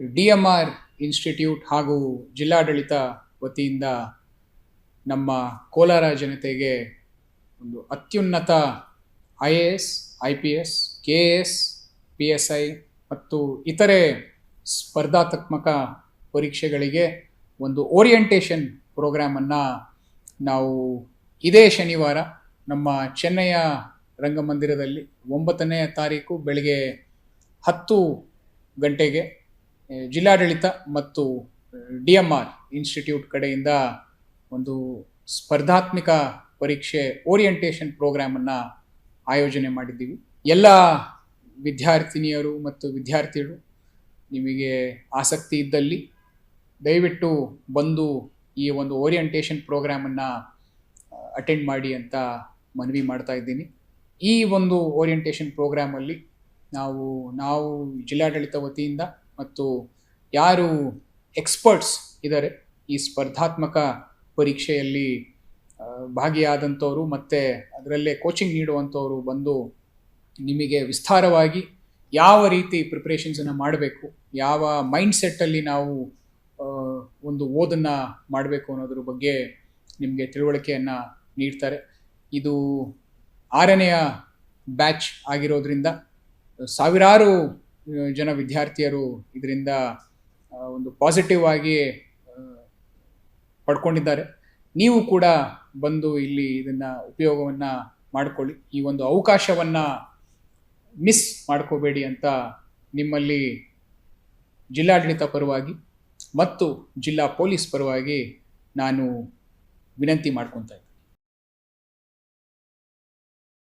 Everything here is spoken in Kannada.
ಡಿ ಎಂ ಆರ್ ಇನ್ಸ್ಟಿಟ್ಯೂಟ್ ಹಾಗೂ ಜಿಲ್ಲಾಡಳಿತ ವತಿಯಿಂದ ನಮ್ಮ ಕೋಲಾರ ಜನತೆಗೆ ಒಂದು ಅತ್ಯುನ್ನತ I A S, I P S, K S, P S I ಮತ್ತು ಇತರೆ ಸ್ಪರ್ಧಾತ್ಮಕ ಪರೀಕ್ಷೆಗಳಿಗೆ ಒಂದು ಓರಿಯೆಂಟೇಷನ್ ಪ್ರೋಗ್ರಾಮನ್ನು ನಾವು ಇದೇ ಶನಿವಾರ ನಮ್ಮ ಚೆನ್ನೈಯ ರಂಗಮಂದಿರದಲ್ಲಿ ಒಂಬತ್ತನೇ ತಾರೀಕು ಬೆಳಗ್ಗೆ ಹತ್ತು ಗಂಟೆಗೆ ಜಿಲ್ಲಾಡಳಿತ ಮತ್ತು ಡಿ ಎಂ ಆರ್ ಇನ್ಸ್ಟಿಟ್ಯೂಟ್ ಕಡೆಯಿಂದ ಒಂದು ಸ್ಪರ್ಧಾತ್ಮಕ ಪರೀಕ್ಷೆ ಓರಿಯೆಂಟೇಷನ್ ಪ್ರೋಗ್ರಾಮನ್ನು ಆಯೋಜನೆ ಮಾಡಿದ್ದೀವಿ. ಎಲ್ಲ ವಿದ್ಯಾರ್ಥಿನಿಯರು ಮತ್ತು ವಿದ್ಯಾರ್ಥಿಗಳು ನಿಮಗೆ ಆಸಕ್ತಿ ಇದ್ದಲ್ಲಿ ದಯವಿಟ್ಟು ಬಂದು ಈ ಒಂದು ಓರಿಯೆಂಟೇಷನ್ ಪ್ರೋಗ್ರಾಮನ್ನು ಅಟೆಂಡ್ ಮಾಡಿ ಅಂತ ಮನವಿ ಮಾಡ್ತಾ ಇದ್ದೀನಿ. ಈ ಒಂದು ಓರಿಯೆಂಟೇಷನ್ ಪ್ರೋಗ್ರಾಮಲ್ಲಿ ನಾವು ನಾವು ಜಿಲ್ಲಾಡಳಿತ ವತಿಯಿಂದ ಮತ್ತು ಯಾರು ಎಕ್ಸ್ಪರ್ಟ್ಸ್ ಇದ್ದಾರೆ ಈ ಸ್ಪರ್ಧಾತ್ಮಕ ಪರೀಕ್ಷೆಯಲ್ಲಿ ಭಾಗಿಯಾದಂಥವರು ಮತ್ತು ಅದರಲ್ಲೇ ಕೋಚಿಂಗ್ ನೀಡುವಂಥವರು ಬಂದು ನಿಮಗೆ ವಿಸ್ತಾರವಾಗಿ ಯಾವ ರೀತಿ ಪ್ರಿಪ್ರೇಷನ್ಸನ್ನು ಮಾಡಬೇಕು, ಯಾವ ಮೈಂಡ್ ಸೆಟ್ಟಲ್ಲಿ ನಾವು ಒಂದು ಓದನ್ನು ಮಾಡಬೇಕು ಅನ್ನೋದ್ರ ಬಗ್ಗೆ ನಿಮಗೆ ತಿಳುವಳಿಕೆಯನ್ನು ನೀಡ್ತಾರೆ. ಇದು ಆರನೆಯ ಬ್ಯಾಚ್ ಆಗಿರೋದ್ರಿಂದ ಸಾವಿರಾರು ಜನ ವಿದ್ಯಾರ್ಥಿಯರು ಇದರಿಂದ ಒಂದು ಪಾಸಿಟಿವ್ ಆಗಿ ಪಡ್ಕೊಂಡಿದ್ದಾರೆ. ನೀವು ಕೂಡ ಬಂದು ಇಲ್ಲಿ ಇದನ್ನು ಉಪಯೋಗವನ್ನು ಮಾಡಿಕೊಳ್ಳಿ. ಈ ಒಂದು ಅವಕಾಶವನ್ನು ಮಿಸ್ ಮಾಡ್ಕೋಬೇಡಿ ಅಂತ ನಿಮ್ಮಲ್ಲಿ ಜಿಲ್ಲಾಡಳಿತ ಪರವಾಗಿ ಮತ್ತು ಜಿಲ್ಲಾ ಪೊಲೀಸ್ ಪರವಾಗಿ ನಾನು ವಿನಂತಿ ಮಾಡ್ಕೊತಾ ಇದ್ದೀನಿ.